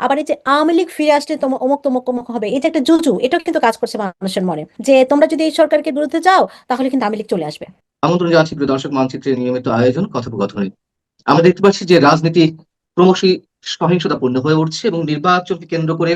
আবার এই যে আওয়ামী লীগ ফিরে আসলে তোমার অমুক তমুক অমুক হবে যে একটা জুজু, এটাও কিন্তু কাজ করছে মানুষের মনে। যে তোমরা যদি এই সরকারকে বিরুদ্ধে যাও, তাহলে কিন্তু আওয়ামী লীগ চলে আসবে। আমন্ত্রণ জানাচ্ছি প্রিয় দর্শক মানচিত্রের নিয়মিত আয়োজন, কথোপকথনে। আমরা দেখতে পাচ্ছি যে রাজনীতি ক্রমশই সহিংসতাপূর্ণ হয়ে উঠছে এবং নির্বাচনকে কেন্দ্র করে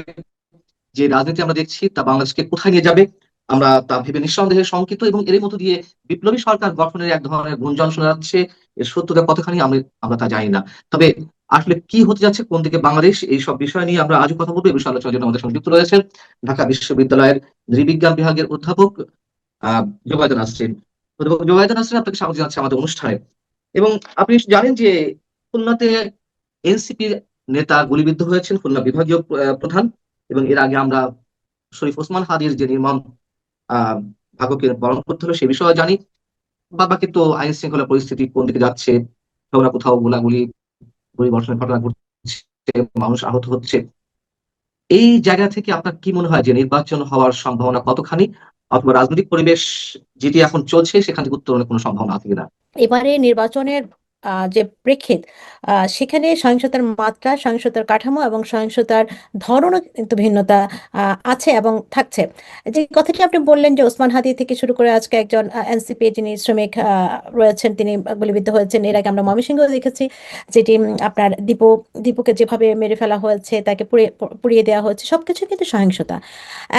যে রাজনীতি আমরা দেখছি, তা বাংলাদেশকে কোথায় নিয়ে যাবে, আমরা তা ভেবে নিঃসন্দেহে শঙ্কিত এবং এর মধ্য দিয়ে বিপ্লবী সরকার গঠনের এক ধরনের গুঞ্জন শোনা যাচ্ছে। এর সত্যতা কতখানি আমরা আমরা তা জানি না। তবে আসলে কি হতে যাচ্ছে, কোন দিকে বাংলাদেশ, এই সব বিষয় নিয়ে আমরা আজও কথা বলব। এই বিষয়ে আলোচনার জন্য আমাদের সঙ্গে যুক্ত রয়েছেন ঢাকা বিশ্ববিদ্যালয়ের নৃবিজ্ঞান বিভাগের অধ্যাপক আহ জোবায়দা নাসরিন। জোবায়দা নাসরিন, আপনাকে স্বাগত জানাচ্ছি আমাদের অনুষ্ঠানে। এবং আপনি জানেন যে খুলনাতে এনসিপি নেতা গুলিবিদ্ধ হয়েছেন, খুলনা বিভাগীয় প্রধান। এবং এর আগে আমরা শরীফ ওসমান হাদির যে নির্মম ভাগ্যকে বরণ করতে হলো সে বিষয়ে জানি। বাদ বাকি তো আইন শৃঙ্খলা পরিস্থিতি কোন দিকে যাচ্ছে কোথাও কোথাও, গোলাগুলি পরিবর্তনের ঘটনা ঘটছে, মানুষ আহত হচ্ছে। এই জায়গা থেকে আপনার কি মনে হয় যে নির্বাচন হওয়ার সম্ভাবনা কতখানি অথবা রাজনৈতিক পরিবেশ যেটি এখন চলছে, সেখান থেকে উত্তরণের কোনো সম্ভাবনা আছে কিনা? এবারে নির্বাচনের যে প্রেক্ষিত সেখানে সহিংসতার মাত্রা, সহিংসতার কাঠামো এবং সহিংসতার ধরনও কিন্তু ভিন্নতা আছে এবং থাকছে। যে কথাটি আপনি বললেন যে ওসমান হাদি থেকে শুরু করে আজকে একজন এনসিপি যিনি শ্রমিক রয়েছেন, তিনি গুলিবিদ্ধ হয়েছেন, এর আগে আমরা ময়মনসিংহ দেখেছি, যেটি আপনার দীপু, দীপুকে যেভাবে মেরে ফেলা হয়েছে, তাকে পুড়িয়ে পুড়িয়ে দেওয়া হয়েছে সবকিছু কিন্তু সহিংসতা।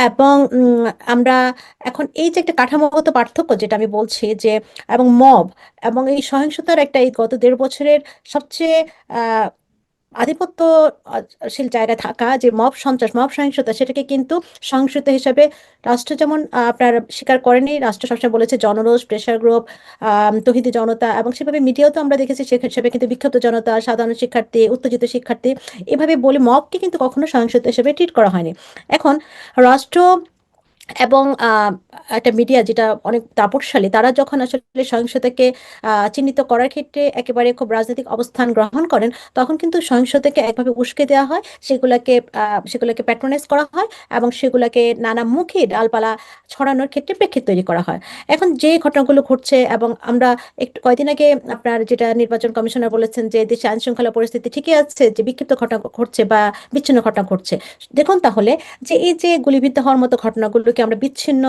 এবং আমরা এখন এই যে একটা কাঠামোগত পার্থক্য যেটা আমি বলছি যে, এবং মব, এবং এই সহিংসতার একটা এই গত দেড় বছরের সবচেয়ে আধিপত্যশীল জায়গায় থাকা যে মব সন্ত্রাস, মব সহিংসতা, সেটাকে কিন্তু সহিংসতা হিসাবে রাষ্ট্র যেমন আপনার স্বীকার করেনি রাষ্ট্র সবসময় বলেছে জনরোষ প্রেশার গ্রুপ তহিদি জনতা এবং সেভাবে মিডিয়াও তো আমরা দেখেছি সে হিসেবে কিন্তু বিক্ষুব্ধ জনতা, সাধারণ শিক্ষার্থী, উত্তেজিত শিক্ষার্থী, এভাবে বলে মবকে কিন্তু কখনো সহিংসতা হিসেবে ট্রিট করা হয়নি। এখন রাষ্ট্র এবং একটা মিডিয়া যেটা অনেক দাপটশালী তারা যখন আসলে সহিংসতাকে চিহ্নিত করার ক্ষেত্রে একেবারে খুব রাজনৈতিক অবস্থান গ্রহণ করেন, তখন কিন্তু সহিংসতাকে একভাবে উস্কে দেওয়া হয়, সেগুলোকে সেগুলোকে প্যাট্রোনাইজ করা হয় এবং সেগুলোকে নানা মুখে ডালপালা ছড়ানোর ক্ষেত্রে প্রেক্ষিত তৈরি করা হয়। এখন যে ঘটনাগুলো ঘটছে এবং আমরা একটু কয়দিন আগে আপনার যেটা নির্বাচন কমিশনার বলেছেন যে, দেশে আইন শৃঙ্খলা পরিস্থিতি ঠিকই আছে, যে বিক্ষিপ্ত ঘটনা ঘটছে বা বিচ্ছিন্ন ঘটনা ঘটছে। দেখুন তাহলে, যে এই যে গুলিবিদ্ধ হওয়ার মতো ঘটনাগুলোকে আমরা বিচ্ছিন্ন,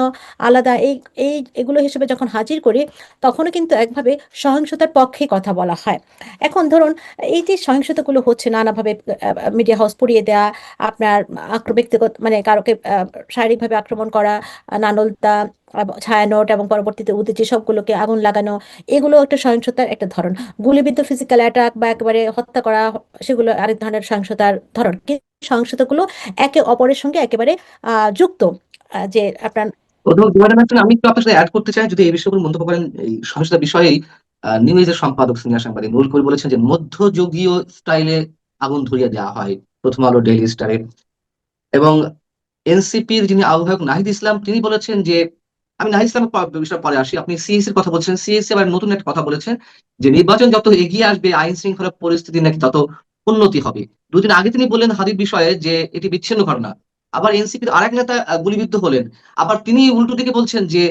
আলাদা, এই এই এগুলো হিসেবে যখন হাজির করি, তখনও কিন্তু একভাবে সহিংসতার পক্ষে কথা বলা হয়। এখন ধরুন, এই যে সহিংসতাগুলো হচ্ছে নানাভাবে মিডিয়া হাউস পুড়িয়ে দেওয়া আপনার আক্র, ব্যক্তিগত মানে কারোকে শারীরিকভাবে আক্রমণ করা, নানলতা ছায়ানট এবং পরবর্তীতে উদ্দেশ্যে সবগুলোকে আগুন লাগানো, এগুলো একটা সহিংসতার একটা ধরন। গুলিবিদ্ধ ফিজিক্যাল অ্যাটাক বা একেবারে হত্যা করা, সেগুলো আরেক ধরনের সহিংসতার ধরন। সহিংসতাগুলো একে অপরের সঙ্গে একেবারে যুক্ত। যে আপনার আমি একটু আপনার অ্যাড করতে চাই। যদি এই বিষয়গুলো মন্তব্য করেন এই সহিংসতা বিষয়েই আহ, নিউ এজের সম্পাদক সিনিয়র সাংবাদিক নুরুল কবির বলেছেন যে মধ্যযুগীয় স্টাইলে আগুন ধরিয়ে দেওয়া হয়। প্রথম আলো ডেইলি স্টারে এবং এনসিপির যিনি আহ্বায়ক নাহিদ ইসলাম তিনি বলেছেন যে আমি নাহিদ ইসলামের প- বিষয়ে পরে আসি। আপনি সিএসি এর কথা বলছেন। সিএসি আবার নতুন একটা কথা বলেছেন যে নির্বাচন যত এগিয়ে আসবে আইন শৃঙ্খলা পরিস্থিতি নাকি তত উন্নতি হবে। দুদিন আগে তিনি বললেন হাদির বিষয়ে যে এটি বিচ্ছিন্ন ঘটনা। আবার এনসিপির আরেক নেতা গুলিবিদ্ধ হলেন। আবার তিনি উল্টো দিকে বলছেন যে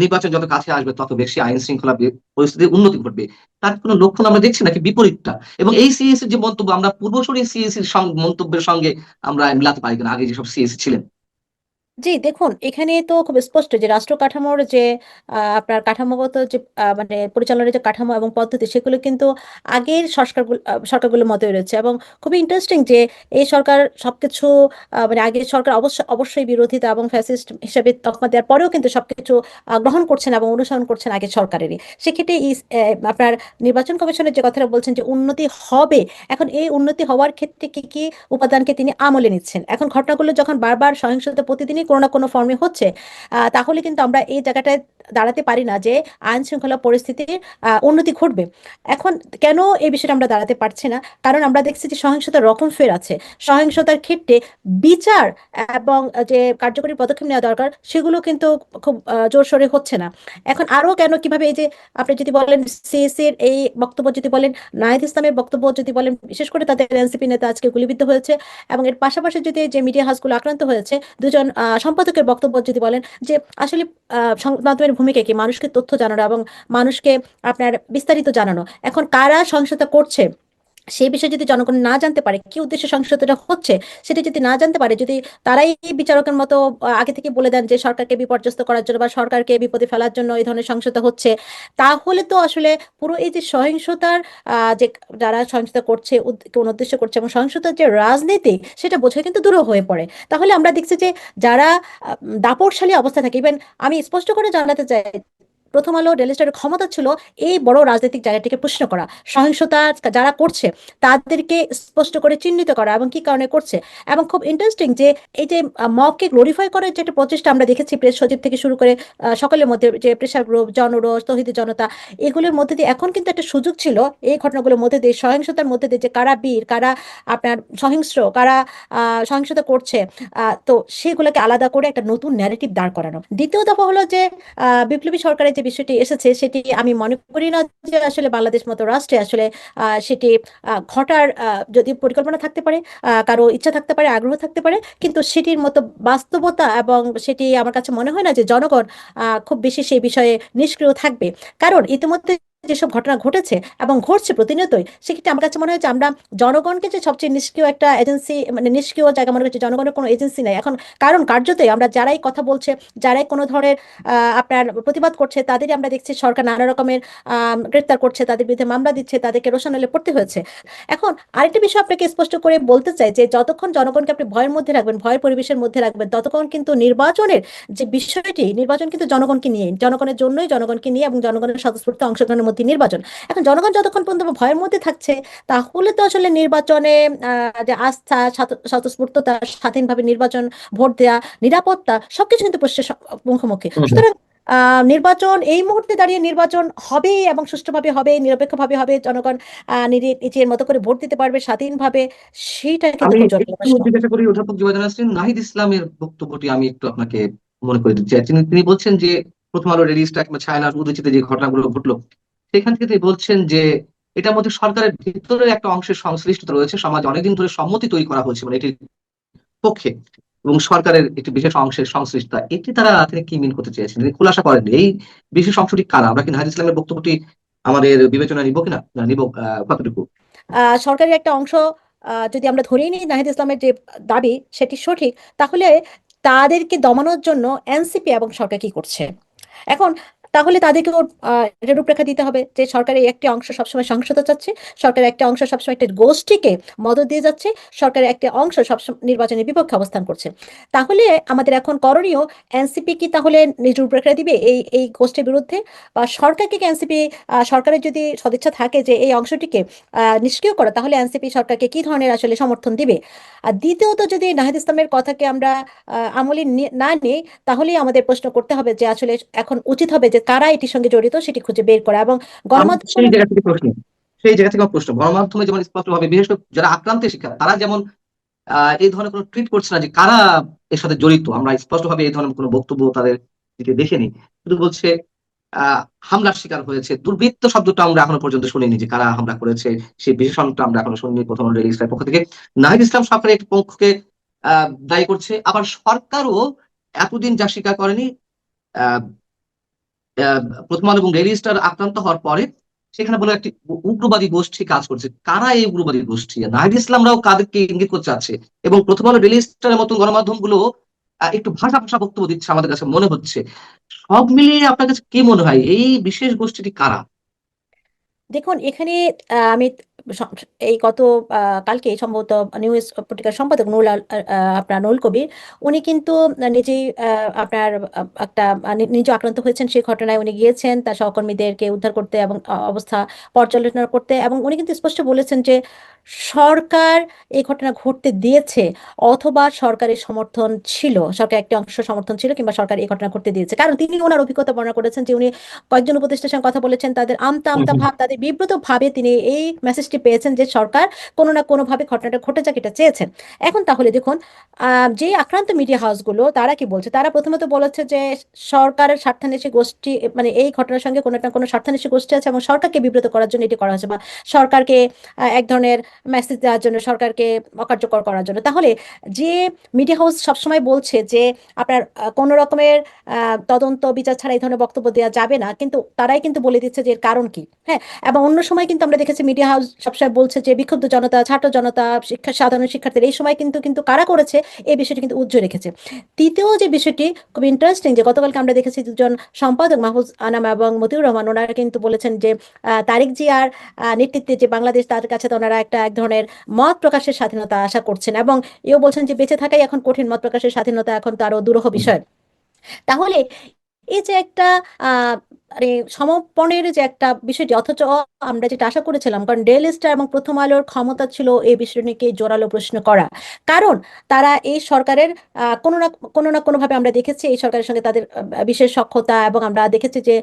নির্বাচন যত কাছে আসবে, তত বেশি আইন শৃঙ্খলা পরিস্থিতি পরিস্থিতির উন্নতি ঘটবে। তার কোনো লক্ষণ আমরা দেখছি নাকি? বিপরীতটা। এবং এই সিএসির যে মন্তব্য, আমরা পূর্বসরী সিএসির মন্তব্যের সঙ্গে আমরা মিলাতে পারি কিনা, আগে যেসব সিএসি ছিলেন। জি দেখুন এখানে তো খুব স্পষ্ট যে রাষ্ট্র কাঠামোর যে আপনার কাঠামোগত যে মানে পরিচালনার যে কাঠামো এবং পদ্ধতি সেগুলো কিন্তু আগের সরকারগুলো আহ, সরকারগুলোর মতোই রয়েছে এবং খুবই ইন্টারেস্টিং যে এই সরকার সবকিছু মানে আগের সরকার অবশ্যই অবশ্যই বিরোধিতা এবং ফ্যাসিস্ট হিসেবে তকমা দেওয়ার পরেও কিন্তু সবকিছু গ্রহণ করছেন এবং অনুসরণ করছেন আগের সরকারেরই। সেক্ষেত্রে আহ, আপনার নির্বাচন কমিশনের যে কথাটা বলছেন যে উন্নতি হবে এখন এই উন্নতি হওয়ার ক্ষেত্রে কি কি উপাদানকে তিনি আমলে নিচ্ছেন? এখন ঘটনাগুলো যখন বারবার সহিংসতা প্রতিদিনই কোনো না কোনো ফর্মে হচ্ছে তাহলে কিন্তু আমরা এই জায়গাটায় দাঁড়াতে পারি না যে আইন শৃঙ্খলা পরিস্থিতির উন্নতি ঘটবে। এখন কেন এই বিষয়টা আমরা দাঁড়াতে পারছি না? কারণ আমরা দেখছি যে সহিংসতার রকম ফের আছে। সহিংসতার ক্ষেত্রে বিচার এবং যে কার্যকরী পদক্ষেপ নেওয়া দরকার, সেগুলো কিন্তু খুব জোরসোরে হচ্ছে না। এখন আরও কেন কীভাবে এই যে আপনি যদি বলেন সিএসির এই বক্তব্য যদি বলেন নাহিদ ইসলামের বক্তব্য যদি বলেন, বিশেষ করে তাদের এনসিপি নেতা আজকে গুলিবিদ্ধ হয়েছে এবং এর পাশাপাশি যদি যে মিডিয়া হাউসগুলো আক্রান্ত হয়েছে, দুজন সম্পাদকের বক্তব্য যদি বলেন যে আসলে মাধ্যমের ভূমিকা কি? মানুষকে তথ্য জানানো এবং মানুষকে আপনার বিস্তারিত জানানো। এখন কারা সহিংসতা করছে? সেই বিষয়ে যদি জনগণ না জানতে পারে কি উদ্দেশ্যে সংশোধনটা হচ্ছে, সেটা যদি না জানতে পারে, যদি তারাই বিচারকের মতো আগে থেকে বলে দেন যে সরকারকে বিপর্যস্ত করার জন্য বা সরকারকে বিপদে ফেলার জন্য এই ধরনের সংশোধন হচ্ছে, তাহলে তো আসলে পুরো এই যে সহিংসতার যে যারা সহিংসতা করছে কোন উদ্দেশ্য করছে এবং সহিংসতার যে রাজনীতি, সেটা বোঝা কিন্তু দূর হয়ে পড়ে। তাহলে আমরা দেখছি যে যারা দাপটশালী অবস্থা থাকে ইভেন আমি স্পষ্ট করে জানাতে চাই প্রথম আলো ডেলি স্টারের ক্ষমতা ছিল এই বড় রাজনৈতিক জায়গাটিকে প্রশ্ন করা। সহিংসতা যারা করছে, তাদেরকে স্পষ্ট করে চিহ্নিত করা এবং কি কারণে করছে? এবং খুব ইন্টারেস্টিং যে এই যে মবকে গ্লোরিফাই করার যে একটা প্রচেষ্টা আমরা দেখেছি প্রেস সচিব থেকে শুরু করে সকলের মধ্যে যে প্রেশার গ্রুপ জনরোষ, তহিদি জনতা, এগুলোর মধ্যে দিয়ে এখন কিন্তু একটা সুযোগ ছিল এই ঘটনাগুলোর মধ্যে দিয়ে, সহিংসতার মধ্যে দিয়ে যে কারা বীর, কারা আপনার সহিংস্র, কারা সহিংসতা করছে তো সেগুলোকে আলাদা করে একটা নতুন ন্যারেটিভ দাঁড় করানো। দ্বিতীয় দফা হলো যে বিপ্লবী সরকারের যে বিষয়টি এসেছে, সেটি আমি মনে করি না যে আসলে বাংলাদেশ মতো রাষ্ট্রে আসলে সেটি ঘটার যদি পরিকল্পনা থাকতে পারে কারও ইচ্ছা থাকতে পারে, আগ্রহ থাকতে পারে, কিন্তু সেটির মতো বাস্তবতা এবং সেটি আমার কাছে মনে হয় না যে জনগণ খুব বেশি সেই বিষয়ে নিষ্ক্রিয় থাকবে। কারণ ইতিমধ্যে যেসব ঘটনা ঘটেছে এবং ঘটছে প্রতিনিয়তই, সেক্ষেত্রে আমার কাছে মনে হয় যে আমরা জনগণকে যে সবচেয়ে নিষ্ক্রিয় একটা এজেন্সি মানে নিষ্ক্রিয় জায়গা মনে করছি জনগণের কোনো এজেন্সি নাই। এখন কারণ কার্যতই আমরা যারাই কথা বলছে, যারাই কোনো ধরনের আপনার প্রতিবাদ করছে, তাদেরই আমরা দেখছি সরকার নানা রকমের গ্রেপ্তার করছে, তাদের বিরুদ্ধে মামলা দিচ্ছে, তাদেরকে রোশনালে পড়তে হয়েছে। এখন আরেকটা বিষয় আপনাকে স্পষ্ট করে বলতে চাই যে যতক্ষণ জনগণকে আপনি ভয়ের মধ্যে রাখবেন ভয়ের পরিবেশের মধ্যে রাখবেন, ততক্ষণ কিন্তু নির্বাচনের যে বিষয়টি, নির্বাচন কিন্তু জনগণকে নিয়ে, জনগণের জন্যই জনগণকে নিয়ে এবং জনগণের স্বতঃস্ফূর্ত অংশগ্রহণের মধ্যে নির্বাচন এখন জনগণ যতক্ষণ পর্যন্ত ভয়ের মধ্যে থাকছে তাহলে তো আসলে নির্বাচনে যে আস্থা স্বাত- স্বতঃস্ফূর্ততা স্বাধীনভাবে নির্বাচন ভোট দেওয়া নিরাপত্তা সবকিছু কিন্তু প্রশ্নের মুখোমুখি। সুতরাং নির্বাচন এই মুহূর্তে দাঁড়িয়ে নির্বাচন হবে এবং সুষ্ঠুভাবে হবে নিরপেক্ষভাবে হবে জনগণ নিজের মতো করে ভোট দিতে পারবে স্বাধীনভাবে প্রশ্ন জিজ্ঞাসা করি অধ্যাপক নাহিদ ইসলামের বক্তব্যটি আমি একটু আপনাকে মনে করে দিতে চাই। তিনি বলছেন যে প্রথম আলো রেলিজটা কিংবা ছায়ানার উদয়চিতে যে ঘটনাগুলো ঘটলো সেখান থেকে তিনি বলছেন যে এটার মধ্যে সরকারের ভিতরের একটা অংশের সংশ্লিষ্টতা রয়েছে, সমাজে অনেকদিন ধরে সম্মতি তৈরি করা হয়েছে মানে এটির পক্ষে এবং সরকারের একটি বিশেষ অংশের সংশ্লিষ্টতা। এটি তারা তিনি কি মিন করতে চেয়েছেন? তিনি খোলাসা করেন এই বিশেষ অংশটি কারা? আমরা কি নাহিদ ইসলামের বক্তব্যটি আমাদের বিবেচনা নিব কিনা? না, নিব কতটুকু? সরকারের একটা অংশ যদি আমরা ধরেই নিই নাহিদ ইসলামের যে দাবি, সেটি সঠিক, তাহলে তাদেরকে দমানোর জন্য এনসিপি এবং সরকার কি করছে? এখন তাহলে তাদেরকেও আহ, এটা রূপরেখা দিতে হবে যে সরকারের একটি অংশ সবসময় সংসদে যাচ্ছে সরকারের একটা অংশ সবসময় একটা গোষ্ঠীকে মদত দিয়ে যাচ্ছে সরকারের একটা অংশ সবসময় নির্বাচনের বিপক্ষে অবস্থান করছে। তাহলে আমাদের এখন করণীয় এনসিপি কি তাহলে নিজ রূপরেখা দিবে এই এই গোষ্ঠীর বিরুদ্ধে? বা সরকারকে কি এনসিপি সরকারের যদি সদিচ্ছা থাকে যে এই অংশটিকে নিষ্ক্রিয় করা তাহলে এনসিপি সরকারকে কি ধরনের আসলে সমর্থন দিবে? আর দ্বিতীয়ত যদি নাহিদ ইসলামের কথাকে আমরা আমলে না নিই তাহলেই আমাদের প্রশ্ন করতে হবে যে আসলে এখন উচিত হবে যে কারা এটির সঙ্গে জড়িত সেটি খুঁজে বের করা এবং সেই জায়গা থেকে প্রশ্ন, সেই জায়গা থেকে প্রশ্ন। গণমাধ্যমে যেমন স্পষ্ট ভাবে বিশেষ করে যারা আক্রান্তের শিকার, তারা যেমন এই ধরনের কোনো ট্রিট করছে না যে কারা এর সাথে জড়িত। আমরা স্পষ্ট ভাবে এই ধরনের কোনো বক্তব্য তাদের দিকে দেখিনি। শুধু বলছে হামলার শিকার হয়েছে। দুর্বৃত্ত শব্দটা আমরা এখনও পর্যন্ত শুনিনি যে কারা হামলা করেছে। সেই বিশেষণটা আমরা এখনও শুনিনি প্রথম রেজিস্ট্রার পক্ষ থেকে। নাহিদ ইসলাম সরকারের একটি পক্ষকে, আহ, দায়ী করছে। আবার সরকারও এতদিন যা স্বীকার করেনি প্রথম এবং ডেইলি স্টার আক্রান্ত হওয়ার পরে সেখানে বলে একটি উগ্রবাদী গোষ্ঠী কাজ করছে। কারা এই উগ্রবাদী গোষ্ঠী? নাহিদ ইসলামরাও কাদেরকে ইঙ্গিত করতে চাচ্ছে? এবং প্রথম আলো ডেলি স্টারের মতন গণমাধ্যমগুলো একটু ভাষা ভাষা বক্তব্য দিচ্ছে আমাদের কাছে মনে হচ্ছে। সব মিলিয়ে আপনার কাছে কি মনে হয়? এই বিশেষ গোষ্ঠীটি কারা? দেখুন, এখানে আমি এই গত কালকে সম্ভবত নিউজ পত্রিকার সম্পাদক নুল আপনার নুরুল কবির, উনি কিন্তু নিজেই আপনার একটা নিজে আক্রান্ত হয়েছেন সেই ঘটনায় উনি গিয়েছেন, তার সহকর্মীদেরকে উদ্ধার করতে এবং অবস্থা পর্যালোচনা করতে এবং উনি কিন্তু স্পষ্ট বলেছেন যে সরকার এই ঘটনা ঘটতে দিয়েছে অথবা সরকারের সমর্থন ছিল সরকার একটি অংশ সমর্থন ছিল কিংবা সরকার এই ঘটনা ঘটতে দিয়েছে। কারণ তিনি ওনার অভিজ্ঞতা বর্ণনা করেছেন যে উনি কয়েকজন উপদেষ্টার সঙ্গে কথা বলেছেন তাদের আমতা আমতা ভাব তাদের বিব্রত ভাবে তিনি এই মেসেজটি পেয়েছেন যে সরকার কোনো না কোনো ভাবে ঘটনাটা ঘটে যাক এটা চেয়েছেন। এখন তাহলে দেখুন যে আক্রান্ত মিডিয়া হাউসগুলো তারা কি বলছে? তারা প্রথমত বলেছে যে সরকারের স্বার্থান্বেষী গোষ্ঠী মানে এই ঘটনার সঙ্গে কোনো না কোনো স্বার্থান্বেষী গোষ্ঠী আছে এবং সরকারকে বিব্রত করার জন্য এটি করা হয়েছে বা সরকারকে এক ধরনের মেসেজ দেওয়ার জন্য, সরকারকে অকার্যকর করার জন্য। তাহলে যে মিডিয়া হাউস সবসময় বলছে যে আপনার কোনো রকমের তদন্ত, বিচার ছাড়া এই ধরনের বক্তব্য দেওয়া যাবে না, কিন্তু তারাই কিন্তু বলে দিচ্ছে যে এর কারণ কি হ্যাঁ? এবং অন্য সময় কিন্তু আমরা দেখেছি মিডিয়া হাউস সবসময় বলছে যে বিক্ষুব্ধ জনতা, ছাত্র জনতা, শিক্ষা, সাধারণ শিক্ষার্থীরা এই সময় কিন্তু কিন্তু কারা করেছে, এই বিষয়টি কিন্তু উজ্জ্বল রেখেছে। তৃতীয় যে বিষয়টি, খুব ইন্টারেস্টিং যে গতকালকে আমরা দেখেছি দুজন সম্পাদক মাহফুজ আনাম এবং মতিউর রহমান, ওনারা কিন্তু বলেছেন যে তারেক জিয়ার নেতৃত্বে যে বাংলাদেশ, তার কাছে তো ওনারা একটা এক ধরনের মত প্রকাশের স্বাধীনতা আশা করছেন এবং এও বলছেন যে বেঁচে থাকাই এখন কঠিন মত প্রকাশের স্বাধীনতা এখন তো আরও দুরূহ বিষয়। তাহলে এই যে একটা আহ মানে সমর্পণের যে একটা বিষয়টি, অথচ আমরা যেটা আশা করেছিলাম, কারণ ডেইলি স্টার এবং প্রথম আলোর ক্ষমতা ছিল এই বিষয়টিকে জোরালো প্রশ্ন করা। কারণ তারা এই সরকারের কোনো না কোনো না কোনোভাবে আমরা দেখেছি এই সরকারের সঙ্গে তাদের বিশেষ সখ্যতা এবং আমরা দেখেছি যে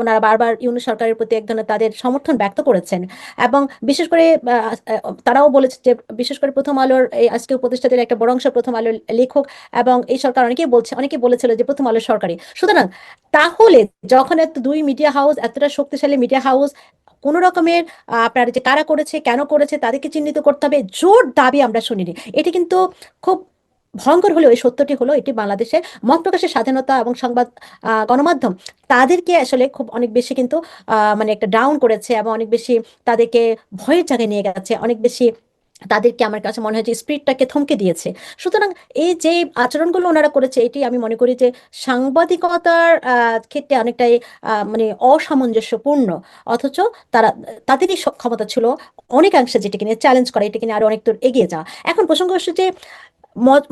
ওনারা বারবার ইউনিট সরকারের প্রতি এক ধরনের তাদের সমর্থন ব্যক্ত করেছেন। এবং বিশেষ করে তারাও বলেছে যে, বিশেষ করে প্রথম আলোর এই আজকে উপদেষ্টাদের একটা বড় অংশ প্রথম আলোর লেখক এবং এই সরকার অনেকেই বলছে, অনেকেই বলেছিল যে প্রথম আলো সরকারি সুতরাং তাহলে যখন দুই মিডিয়া হাউস এতটা শক্তিশালী মিডিয়া হাউস কোন রকমের আপনার যে কারা করেছে, কেন করেছে, তাদেরকে চিহ্নিত করতে হবে, জোর দাবি আমরা শুনিনি। এটি কিন্তু খুব ভয়ঙ্কর হলেও, এই সত্যটি হলো, এটি বাংলাদেশের মত প্রকাশের স্বাধীনতা এবং সংবাদ গণমাধ্যম, তাদেরকে আসলে খুব অনেক বেশি কিন্তু মানে একটা ডাউন করেছে এবং অনেক বেশি তাদেরকে ভয়ের জায়গায় নিয়ে গেছে, অনেক বেশি তাদেরকে আমার কাছে মনে হয় যে স্পিরিটটাকে থমকে দিয়েছে। সুতরাং এই যে আচরণগুলো ওনারা করেছে, এটি আমি মনে করি যে সাংবাদিকতার ক্ষেত্রে অনেকটাই মানে অসামঞ্জস্যপূর্ণ। অথচ তারা, তাদেরই ক্ষমতা ছিল অনেকাংশে যেটিকে নিয়ে চ্যালেঞ্জ করা, এটিকে নিয়ে আরও অনেক দূর এগিয়ে যাওয়া। এখন প্রসঙ্গ হচ্ছে যে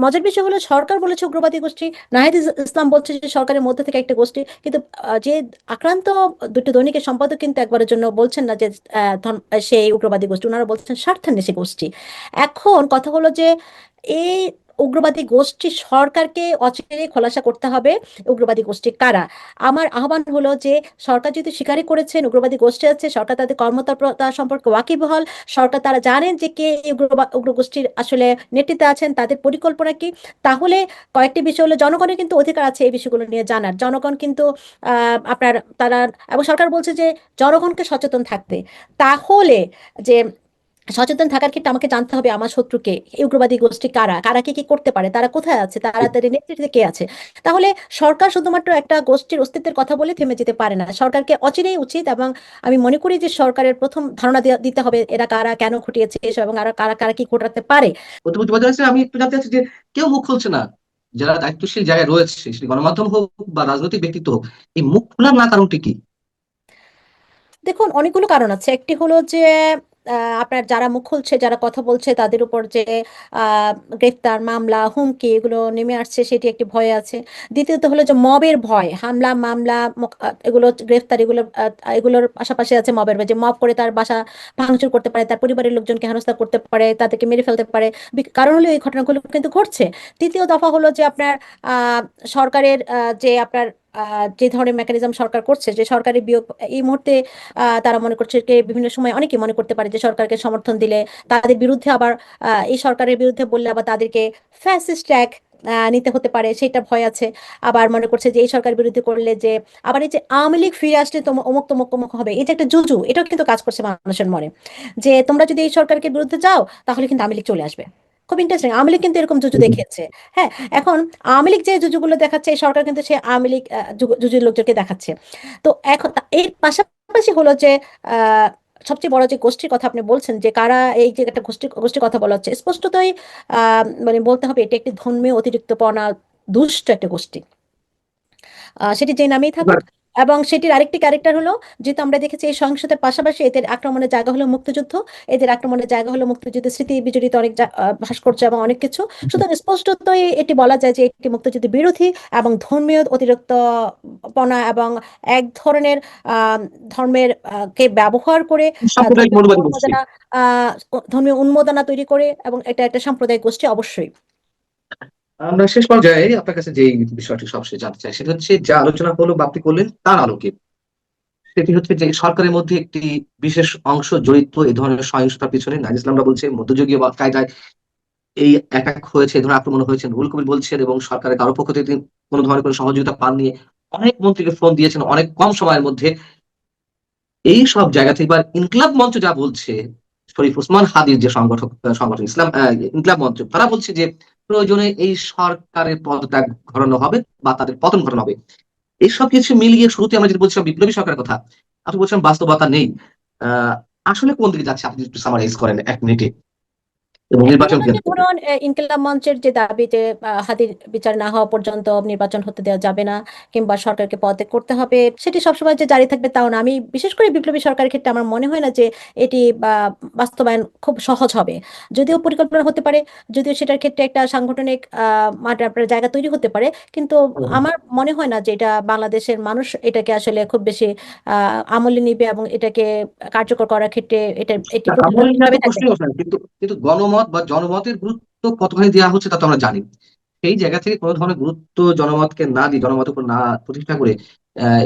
মজার বিষয় হলো সরকার বলেছে উগ্রবাদী গোষ্ঠী, নাহিদ ইস- ইসলাম বলছে যে সরকারের মধ্যে থেকে একটা গোষ্ঠী, কিন্তু যে আক্রান্ত দুটি দৈনিকের সম্পাদক কিন্তু একবারের জন্য বলছেন না যে সেই উগ্রবাদী গোষ্ঠী ওনারা বলছেন স্বার্থান্বেষী গোষ্ঠী। এখন কথা হলো যে, এই উগ্রবাদী গোষ্ঠী সরকারকে অচিরে খোলাসা করতে হবে। উগ্রবাদী গোষ্ঠী কারা? আমার আহ্বান হলো যে, সরকার যদি স্বীকারই করেছেন, উগ্রবাদী গোষ্ঠী আছে, সরকার তাদের কর্মতৎপরতা সম্পর্কে ওয়াকিবহাল। সরকার তারা জানেন যে কে এই উগ্রবা, উগ্র গোষ্ঠীর আসলে নেতৃত্বে আছেন, তাদের পরিকল্পনা কি? তাহলে কয়েকটি বিষয় হলো, জনগণের কিন্তু অধিকার আছে এই বিষয়গুলো নিয়ে জানার। জনগণ কিন্তু আপনার, তারা, এবং সরকার বলছে যে, জনগণকে সচেতন থাকতে। তাহলে যে সচেতন থাকার ক্ষেত্রে আমাকে জানতে হবে আমার শত্রুকে উগ্রবাদী গোষ্ঠী কারা কারা কি কি করতে পারে তারা কোথায় আছে তারা তাদের নেতৃত্বে কে আছে? তাহলে সরকার শুধুমাত্র একটা গোষ্ঠীর অস্তিত্বের কথা বলে থেমে যেতে পারে না। সরকারকে অচিরেই উচিত এবং আমি মনে করি যে সরকারের প্রথম ধারণা দিতে হবে এরা কারা কেন ঘটিয়েছে এসব এবং আর কারা কারা কি ঘটাতে পারে। আমি একটু জানতে চাচ্ছি যে কেউ মুখ খুলছে না। যারা দায়িত্বশীল জায়গায় রয়েছে সেটি গণমাধ্যম হোক বা রাজনৈতিক ব্যক্তিত্ব হোক এই মুখ খোলার না কারণটি কি? দেখুন অনেকগুলো কারণ আছে। একটি হলো যে আপনার যারা মুখ খুলছে, যারা কথা বলছে, তাদের উপর যে গ্রেফতার মামলা, হুমকি এগুলো নেমে আসছে, সেটি একটি ভয় আছে। দ্বিতীয়ত হলো যে, মবের ভয়, হামলা, মামলা এগুলো গ্রেফতার এগুলো এগুলোর পাশাপাশি আছে মবের ভয়, যে মব করে তার বাসা ভাঙচুর করতে পারে, তার পরিবারের লোকজনকে হেনস্থা করতে পারে, তাদেরকে মেরে ফেলতে পারে। কারণ হলো এই ঘটনাগুলো কিন্তু ঘটছে। তৃতীয় দফা হলো যে, আপনার সরকারের যে, আপনার যে ধরনের মেকানিজম সরকার করছে, যে সরকারি বিয়োগ, এই মুহূর্তে তারা মনে করছে যে বিভিন্ন সময় অনেকে মনে করতে পারে যে সরকারকে সমর্থন দিলে তাদের বিরুদ্ধে আবার এই সরকারের বিরুদ্ধে বললে আবার তাদেরকে ফ্যাসিস্ট ট্র্যাক নিতে হতে পারে সেটা ভয় আছে। আবার মনে করছে যে এই সরকারের বিরুদ্ধে করলে যে, আবার এই যে আওয়ামী লীগ ফিরে আসলে অমুক তমুক অমুক হবে, এটা একটা জুজু, এটাও কিন্তু কাজ করছে মানুষের মনে। যে তোমরা যদি এই সরকারকে বিরুদ্ধে যাও, তাহলে কিন্তু আওয়ামী লীগ চলে আসবে। খুব ইন্টারেস্টিং আওয়ামী লীগ কিন্তু এরকম জুজু দেখিয়েছে। হ্যাঁ এখন আওয়ামী লীগ যে জুজুগুলো দেখাচ্ছে এই সরকার কিন্তু সেই আওয়ামী লীগ আহ, জু- জুজুর লোকজনকে দেখাচ্ছে। তো এখন এর পাশাপাশি হলো যে আহ, সবচেয়ে বড় যে গোষ্ঠীর কথা আপনি বলছেন যে কারা এই যে একটা গোষ্ঠী গোষ্ঠীর কথা বলা হচ্ছে স্পষ্টতই আহ মানে বলতে হবে এটা একটি ধর্মীয় অতিরিক্তপনা দুষ্ট একটা গোষ্ঠী। আহ, সেটি যে নামেই থাকুক এবং সেটির আরেকটি ক্যারেক্টার হলো যেহেতু আমরা দেখেছি এই সহিংসতার পাশাপাশি এদের আক্রমণের জায়গা হলো মুক্তিযুদ্ধ। এদের আক্রমণের জায়গা হলো মুক্তিযুদ্ধের স্মৃতি বিজড়িত অনেক ভাস্কর্য এবং অনেক কিছু। সুতরাং স্পষ্টতই এটি বলা যায় যে একটি মুক্তিযুদ্ধ বিরোধী এবং ধর্মীয় অতিরিক্ত পনা এবং এক ধরনের আহ ধর্মের কে ব্যবহার করে ধর্মীয় উন্মাদনা তৈরি করে এবং এটা একটা সাম্প্রদায়িক গোষ্ঠী অবশ্যই। আমরা শেষ পর্যায়ে আপনার কাছে যে বিষয়টি সবশেষ জানতে চাই, সেটা হচ্ছে যে আলোচনা হলো বা করলেন তার আলোকে। সেটি হচ্ছে যে সরকারের মধ্যে একটি বিশেষ অংশ জড়িত এই ধরনের সহিংসতার পিছনে নাইজ ইসলামরা বলছে মধ্যযুগীয় বা কায়দায় এই অ্যাটাক হয়েছে এই ধরনের আক্রমণ হয়েছে। রুল কবির বলছেন এবং সরকারের কারও পক্ষ থেকে কোনো ধরনের কোনো সহযোগিতা পাননি। অনেক মন্ত্রীকে ফোন দিয়েছেন অনেক কম সময়ের মধ্যে। এই সব জায়গা থেকে বা ইনকলাব মঞ্চ যা বলছে, শরীফ ওসমান হাদির যে সংগঠক সংগঠন ইসলাম ইনকলাব মঞ্চ, তারা বলছে যে প্রয়োজনে এই সরকারের পদত্যাগ ঘটানো হবে বা তাদের পতন ঘটানো হবে। এইসব কিছু মিলিয়ে শুরুতে আমরা যেটা বলছিলাম, বিপ্লবী সরকারের কথা, আপনি বলছিলাম বাস্তবতা নেই। আসলে কোন দিকে যাচ্ছে, আপনি একটু সামারাইজ করেন এক মিনিটে এবং নির্বাচন ধরুন ইনকিলাব মঞ্চের যে দাবি যে আহ, হাদির বিচার না হওয়া পর্যন্ত নির্বাচন হতে দেওয়া যাবে না কিংবা সরকারকে পদত্যাগ করতে হবে সেটি সবসময় যে জারি থাকবে তাও না। আমি বিশেষ করে বিপ্লবী সরকারের ক্ষেত্রে আমার মনে হয় না যে এটি বাস্তবায়ন খুব সহজ হবে। যদিও পরিকল্পনা হতে পারে যদিও সেটার ক্ষেত্রে একটা সাংগঠনিক আহ মাঠ জায়গা তৈরি হতে পারে কিন্তু আমার মনে হয় না যে এটা বাংলাদেশের মানুষ এটাকে আসলে খুব বেশি আহ আমলে নিবে এবং এটাকে কার্যকর করার ক্ষেত্রে এটা কিন্তু কিন্তু গণমত বা জনমতের গুরুত্ব কতখানি দেওয়া হচ্ছে তা তো আমরা জানি। সেই জায়গা থেকে কোনো ধরনের গুরুত্ব জনমতকে না দিয়ে জনমতের উপর না প্রতিষ্ঠা করে আহ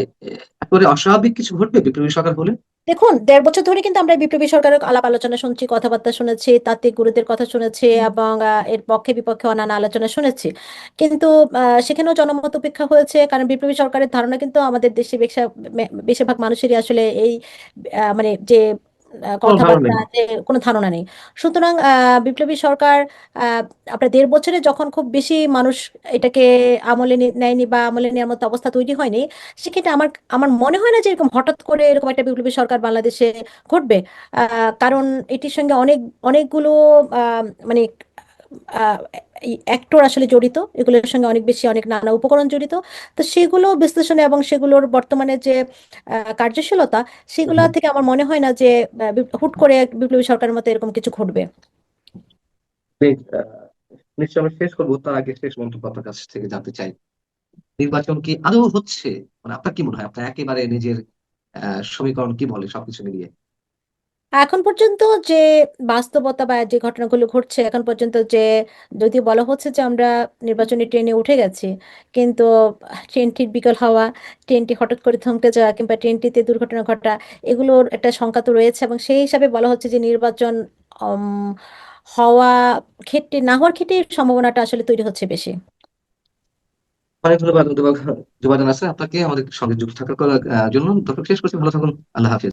একেবারে অস্বাভাবিক কিছু ঘটবে বিপ্লবী সরকার হলে? দেখুন দেড় বছর ধরে কিন্তু আমরা বিপ্লবী সরকারের আলাপ আলোচনা শুনছি কথাবার্তা শুনেছি তাত্ত্বিক গুরুদের কথা শুনেছি এবং এর পক্ষে বিপক্ষে অন্যান্য আলোচনা শুনেছি। কিন্তু আহ, সেখানেও জনমত উপেক্ষা হয়েছে কারণ বিপ্লবী সরকারের ধারণা কিন্তু আমাদের দেশে বেশিরভাগ মানুষেরই আসলে এই মানে যে আহ, কোনো ধারণা নেই। কোনো ধারণা নেই। সুতরাং বিপ্লবী সরকার আপনার দেড় বছরে যখন খুব বেশি মানুষ এটাকে আমলে নেয়নি বা আমলে নেওয়ার মতো অবস্থা তৈরি হয়নি সেক্ষেত্রে আমার আমার মনে হয় না যে এরকম হঠাৎ করে এরকম একটা বিপ্লবী সরকার বাংলাদেশে ঘটবে। আহ, কারণ এটির সঙ্গে অনেক অনেকগুলো আহ, মানে অ্যাক্টর আসলে জড়িত এগুলোর সঙ্গে অনেক বেশি অনেক নানা উপকরণ জড়িত। তো সেগুলো বিশ্লেষণে এবং সেগুলোর বর্তমানে যে কার্যশীলতা সেগুলো থেকে আমার মনে হয় না যে হুট করে বিপ্লবী সরকারের মতো এরকম কিছু ঘটবে। নিশ্চয়ই আমরা শেষ করব তার আগে শেষ মন্তব্য আপনার কাছ থেকে জানতে চাই। নির্বাচন কি আদৌ হচ্ছে? মানে আপনার কি মনে হয়? আপনার একেবারে নিজের আহ সমীকরণ কি বলে সবকিছু মিলিয়ে? এখন পর্যন্ত যে বাস্তবতা বা যে ঘটনাগুলো ঘটছে, এখন পর্যন্ত যে যদিও বলা হচ্ছে যে আমরা নির্বাচনী ট্রেনে উঠে গেছি, কিন্তু ট্রেনটির বিকল হওয়া, ট্রেনটি হঠাৎ করে থমকে যাওয়া কিংবা ট্রেনটিতে দুর্ঘটনা ঘটা, এগুলোর একটা শঙ্কা তো রয়েছে এবং সেই হিসাবে বলা হচ্ছে যে নির্বাচন হওয়া ক্ষেত্রে, না হওয়ার ক্ষেত্রে সম্ভাবনাটা আসলে তৈরি হচ্ছে বেশি। অনেক ধন্যবাদ আপনাকে আমাদের সঙ্গে যুক্ত থাকার জন্য দর্শক শেষ করছি। ভালো থাকুন। আল্লাহ হাফিজ।